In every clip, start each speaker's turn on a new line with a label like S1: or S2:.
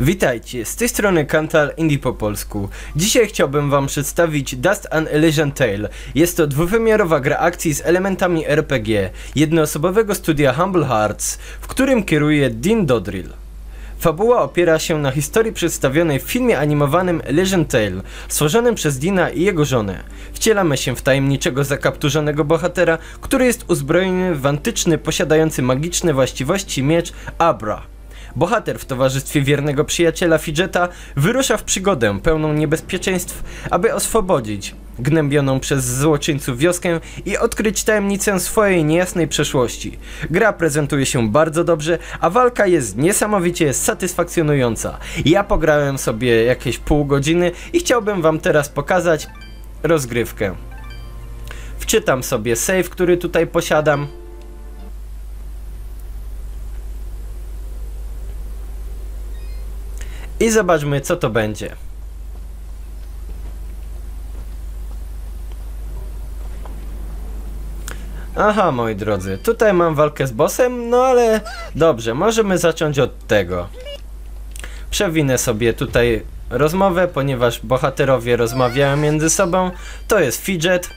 S1: Witajcie, z tej strony Kantal Indie po polsku. Dzisiaj chciałbym wam przedstawić Dust an Elysian Tale. Jest to dwuwymiarowa gra akcji z elementami RPG, jednoosobowego studia Humble Hearts, w którym kieruje Dean Dodrill. Fabuła opiera się na historii przedstawionej w filmie animowanym Elysian Tale, stworzonym przez Dina i jego żonę. Wcielamy się w tajemniczego zakapturzonego bohatera, który jest uzbrojony w antyczny, posiadający magiczne właściwości miecz Abra. Bohater w towarzystwie wiernego przyjaciela Fidgeta wyrusza w przygodę pełną niebezpieczeństw, aby oswobodzić gnębioną przez złoczyńców wioskę i odkryć tajemnicę swojej niejasnej przeszłości. Gra prezentuje się bardzo dobrze, a walka jest niesamowicie satysfakcjonująca. Ja pograłem sobie jakieś pół godziny i chciałbym wam teraz pokazać rozgrywkę. Wczytam sobie save, który tutaj posiadam. I zobaczmy co to będzie. Aha, moi drodzy, tutaj mam walkę z bossem, no ale dobrze, możemy zacząć od tego. Przewinę sobie tutaj rozmowę, ponieważ bohaterowie rozmawiają między sobą. To jest Fidget.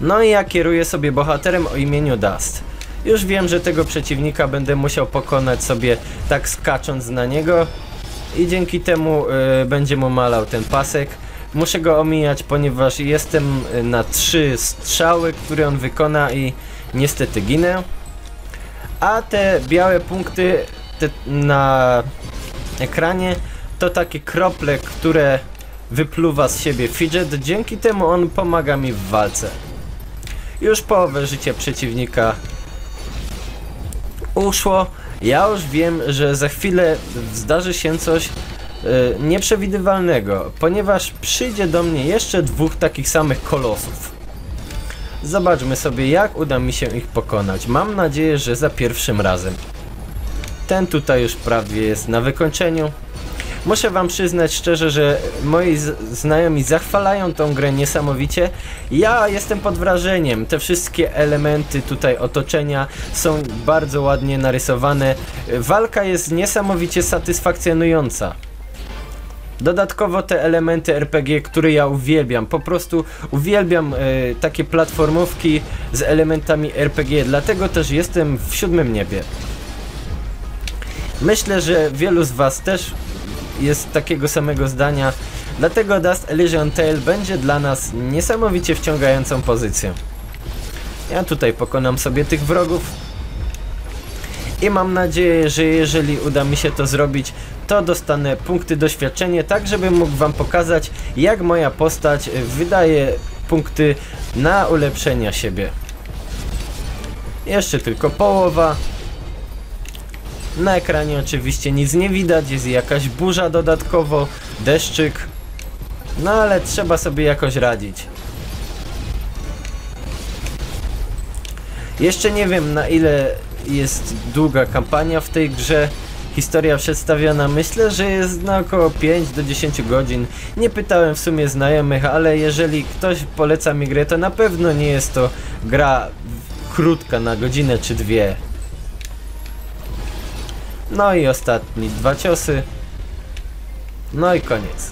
S1: No i ja kieruję sobie bohaterem o imieniu Dust. Już wiem, że tego przeciwnika będę musiał pokonać sobie tak skacząc na niego i dzięki temu y, będzie mu malał ten pasek. Muszę go omijać, ponieważ jestem na trzy strzały, które on wykona i niestety ginę. A te białe punkty te na ekranie to takie krople, które wypluwa z siebie fidget. Dzięki temu on pomaga mi w walce. Już połowę życia przeciwnika uszło. Ja już wiem, że za chwilę zdarzy się coś yy, nieprzewidywalnego, ponieważ przyjdzie do mnie jeszcze dwóch takich samych kolosów. Zobaczmy sobie, jak uda mi się ich pokonać. Mam nadzieję, że za pierwszym razem. Ten tutaj już prawie jest na wykończeniu. Muszę wam przyznać szczerze, że moi znajomi zachwalają tą grę niesamowicie. Ja jestem pod wrażeniem. Te wszystkie elementy tutaj otoczenia są bardzo ładnie narysowane. Walka jest niesamowicie satysfakcjonująca. Dodatkowo te elementy RPG, które ja uwielbiam, po prostu uwielbiam y, takie platformówki z elementami RPG, dlatego też jestem w siódmym niebie. Myślę, że wielu z Was też jest takiego samego zdania, dlatego Dust Elysian Tale będzie dla nas niesamowicie wciągającą pozycją. Ja tutaj pokonam sobie tych wrogów i mam nadzieję, że jeżeli uda mi się to zrobić, to dostanę punkty doświadczenia, tak żebym mógł wam pokazać, jak moja postać wydaje punkty na ulepszenia siebie. Jeszcze tylko połowa. Na ekranie oczywiście nic nie widać, jest jakaś burza dodatkowo, deszczyk. No ale trzeba sobie jakoś radzić. Jeszcze nie wiem na ile jest długa kampania w tej grze. Historia przedstawiona myślę, że jest na około 5 do 10 godzin. Nie pytałem w sumie znajomych, ale jeżeli ktoś poleca mi grę, to na pewno nie jest to gra krótka na godzinę czy dwie. No i ostatni dwa ciosy. No i koniec.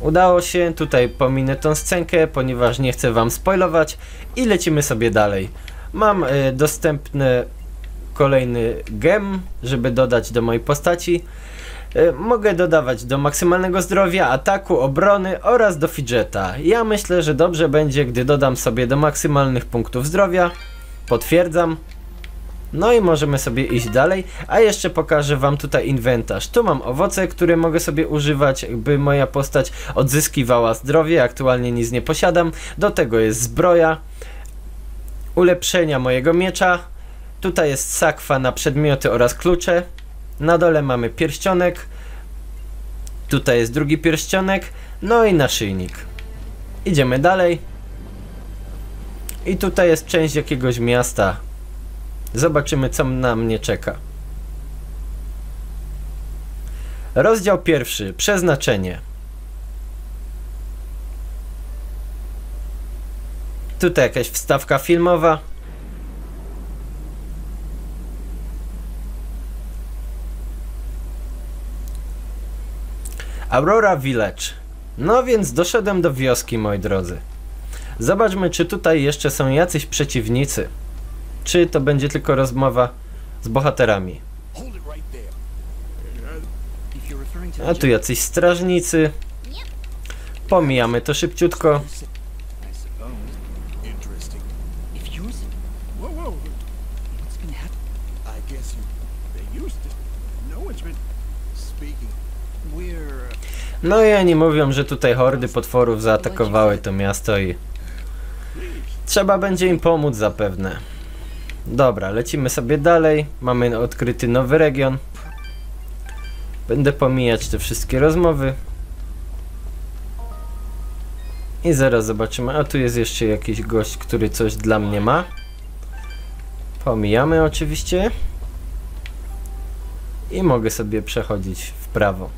S1: Udało się, tutaj pominę tą scenkę, ponieważ nie chcę wam spoilować i lecimy sobie dalej. Mam y, dostępny kolejny gem, żeby dodać do mojej postaci. Y, mogę dodawać do maksymalnego zdrowia, ataku, obrony oraz do fidgeta. Ja myślę, że dobrze będzie, gdy dodam sobie do maksymalnych punktów zdrowia. Potwierdzam. No i możemy sobie iść dalej, a jeszcze pokażę wam tutaj inwentarz. Tu mam owoce, które mogę sobie używać, by moja postać odzyskiwała zdrowie, aktualnie nic nie posiadam. Do tego jest zbroja, ulepszenia mojego miecza, tutaj jest sakwa na przedmioty oraz klucze, na dole mamy pierścionek, tutaj jest drugi pierścionek, no i naszyjnik. Idziemy dalej. I tutaj jest część jakiegoś miasta, Zobaczymy, co na mnie czeka. Rozdział pierwszy. Przeznaczenie. Tutaj jakaś wstawka filmowa. Aurora Village. No więc doszedłem do wioski, moi drodzy. Zobaczmy, czy tutaj jeszcze są jacyś przeciwnicy. Czy to będzie tylko rozmowa z bohaterami. A tu jacyś strażnicy. Pomijamy to szybciutko.
S2: No
S1: i oni mówią, że tutaj hordy potworów zaatakowały to miasto i trzeba będzie im pomóc zapewne. Dobra, lecimy sobie dalej. Mamy odkryty nowy region. Będę pomijać te wszystkie rozmowy. I zaraz zobaczymy. A tu jest jeszcze jakiś gość, który coś dla mnie ma. Pomijamy oczywiście. I mogę sobie przechodzić w prawo.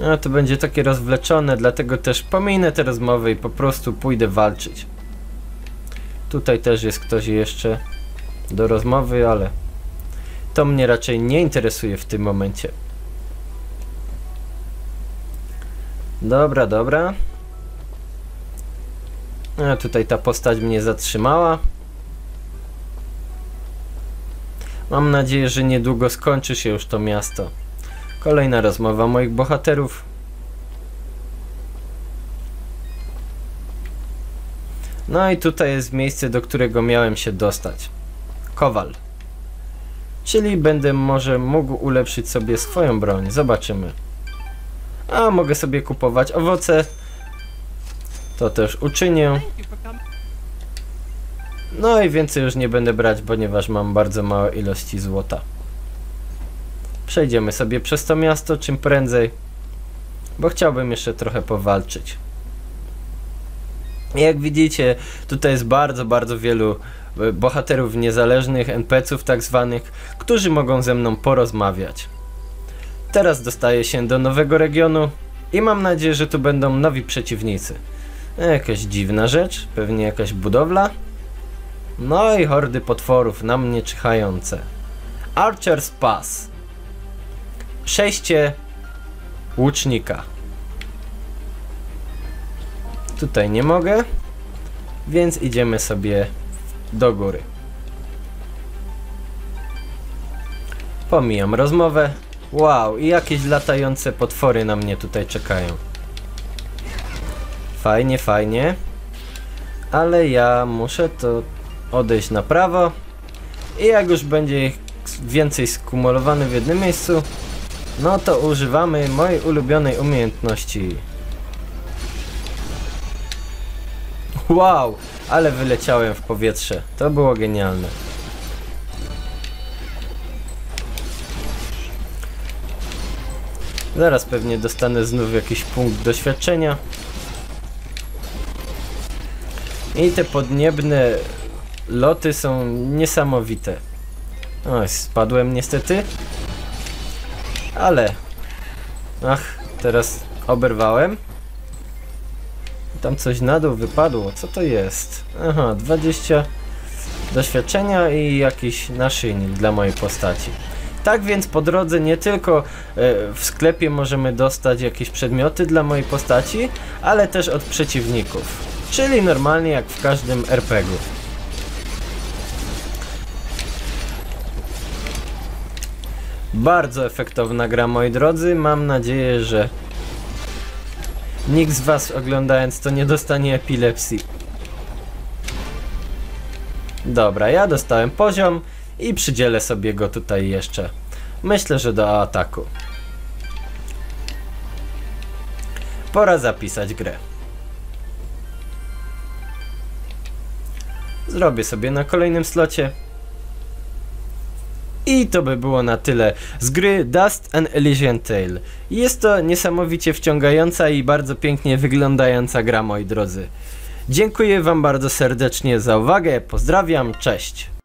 S1: No to będzie takie rozwleczone, dlatego też pominę te rozmowy i po prostu pójdę walczyć. Tutaj też jest ktoś jeszcze do rozmowy, ale to mnie raczej nie interesuje w tym momencie. Dobra, dobra. A tutaj ta postać mnie zatrzymała. Mam nadzieję, że niedługo skończy się już to miasto. Kolejna rozmowa moich bohaterów. No i tutaj jest miejsce, do którego miałem się dostać. Kowal. Czyli będę może mógł ulepszyć sobie swoją broń. Zobaczymy. A mogę sobie kupować owoce. To też uczynię. No i więcej już nie będę brać, ponieważ mam bardzo małe ilości złota. Przejdziemy sobie przez to miasto czym prędzej, bo chciałbym jeszcze trochę powalczyć. Jak widzicie, tutaj jest bardzo, bardzo wielu e, bohaterów niezależnych, NPC-ów tak zwanych, którzy mogą ze mną porozmawiać. Teraz dostaję się do nowego regionu i mam nadzieję, że tu będą nowi przeciwnicy. Jakaś dziwna rzecz, pewnie jakaś budowla. No i hordy potworów na mnie czyhające. Archer's Pass. Przejście łucznika. Tutaj nie mogę, więc idziemy sobie do góry. Pomijam rozmowę. Wow, i jakieś latające potwory na mnie tutaj czekają. Fajnie, fajnie. Ale ja muszę to odejść na prawo. I jak już będzie ich więcej skumulowane w jednym miejscu, no to używamy mojej ulubionej umiejętności. Wow, ale wyleciałem w powietrze. To było genialne. Zaraz pewnie dostanę znów jakiś punkt doświadczenia. I te podniebne loty są niesamowite. Oj, spadłem niestety. Ale... Ach, teraz oberwałem. Tam coś na dół wypadło. Co to jest? Aha, 20 doświadczenia i jakiś naszyjnik dla mojej postaci. Tak więc po drodze nie tylko e, w sklepie możemy dostać jakieś przedmioty dla mojej postaci, ale też od przeciwników. Czyli normalnie jak w każdym RPG-u. Bardzo efektowna gra, moi drodzy. Mam nadzieję, że nikt z Was oglądając to nie dostanie epilepsji. Dobra, ja dostałem poziom i przydzielę sobie go tutaj jeszcze. Myślę, że do ataku. Pora zapisać grę. Zrobię sobie na kolejnym slocie. I to by było na tyle z gry Dust and Elysian Tale. Jest to niesamowicie wciągająca i bardzo pięknie wyglądająca gra, moi drodzy. Dziękuję Wam bardzo serdecznie za uwagę, pozdrawiam, cześć!